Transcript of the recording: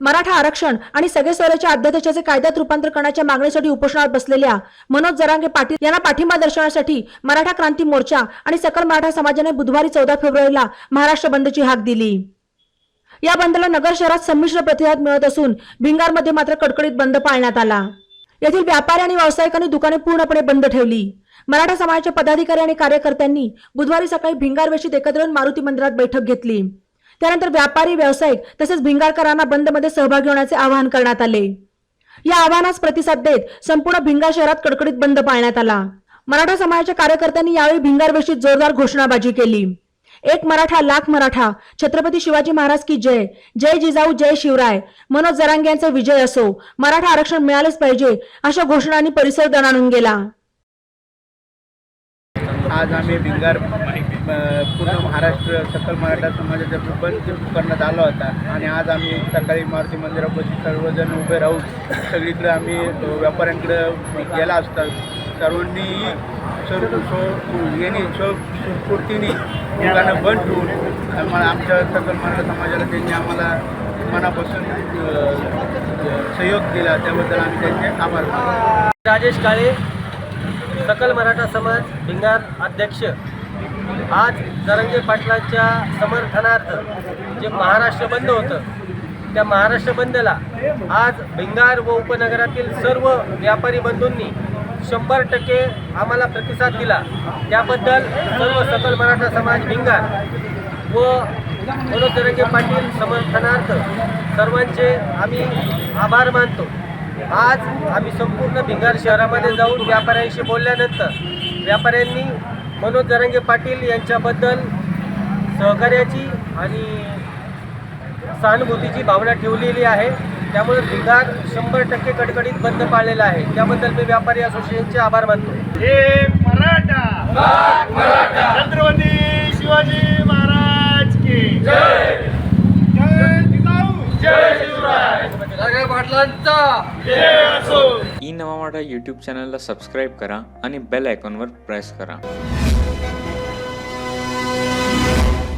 मराठा आरक्षण आणि सगळे सोयऱ्याच्या अध्यादेशाचे कायद्यात रूपांतर करण्याच्या मागणीसाठी उपोषणात बसलेल्या मनोज जरांगे पाटील यांना पाठिंबा दर्शवण्यासाठी मराठा क्रांती मोर्चा आणि सकल मराठा समाजाने बुधवारी चौदा फेब्रुवारीला महाराष्ट्र बंदची हाक दिली. या बंदला नगर शहरात संमिश्र प्रतिसाद मिळत असून भिंगारमध्ये मात्र कडकडीत बंद पाळण्यात आला. येथील व्यापारी आणि व्यावसायिकांनी दुकाने पूर्णपणे बंद ठेवली. मराठा समाजाच्या पदाधिकारी आणि कार्यकर्त्यांनी बुधवारी सकाळी भिंगार वेशीत एकत्र येऊन मारुती मंदिरात बैठक घेतली. त्यानंतर व्यापारी व्यावसायिक तसेच भिंगारकरांना बंदमध्ये सहभागी होण्याचे आवाहन करण्यात आले. या आव्हानास प्रतिसाद देत संपूर्ण भिंगार शहरात कडकडीत बंद पाळण्यात आला. मराठा समाजाच्या कार्यकर्त्यांनी यावेळी भिंगार वेशीत जोरदार घोषणाबाजी केली. एक मराठा लाख मराठा छत्रपती शिवाजी महाराज की जय जय जिजाऊ जय शिवराय मनोज जरांगे यांचा विजय असो मराठा आरक्षण मिळालेच पाहिजे अशा घोषणांनी परिसर दणाणून गेला. आज आम्ही भिंगार पूर्ण महाराष्ट्र सकल मराठा समाजाचा बंद करण्यात आला होता. आणि आज आम्ही सकाळी मारुती मंदिरापाशी सर्वजण उभे राहून सगळीकडे आम्ही व्यापाऱ्यांकडे गेला असता. सर्वांनी सर्व स्व यांनी स्वस्फूर्तीने दुकानं बंद ठेवून आम्हाला आमच्या सकल मराठा समाजाला त्यांनी आम्हाला मनापासून सहयोग दिला. त्याबद्दल आम्ही त्यांचे आभार मानतो. राजेश काळे सकल मराठा समाज भिंगार अध्यक्ष. आज जरंगे पाटलांच्या समर्थनार्थ जे महाराष्ट्र बंद होतं त्या महाराष्ट्र बंदला आज भिंगार व उपनगरातील सर्व व्यापारी बंधूंनी शंभर टक्के आम्हाला प्रतिसाद दिला. त्याबद्दल सर्व सकल मराठा समाज भिंगार व मनोज जरंगे पाटील समर्थनार्थ सर्वांचे आम्ही आभार मानतो. आज आम्ही संपूर्ण भिंगार शहरामध्ये जाऊन व्यापाऱ्यांशी बोलल्यानंतर व्यापाऱ्यांनी मनोज जरंगे पाटील यांच्याबद्दल सहकार्याची आणि सहानुभूतीची भावना ठेवलेली आहे. त्यामुळे भिंगार शंभर टक्के कडकडीत बंद पाळलेला आहे. त्याबद्दल मी व्यापारी असोसिएशनचे आभार मानतो. एक मराठा. छत्रपती शिवाजी महाराज की. जय जय जिजाऊ. जय शिवराय. जय असो. ई नवा मराठा यूट्यूब चॅनलला सबस्क्राईब करा आणि बेल आयकॉनवर प्रेस करा.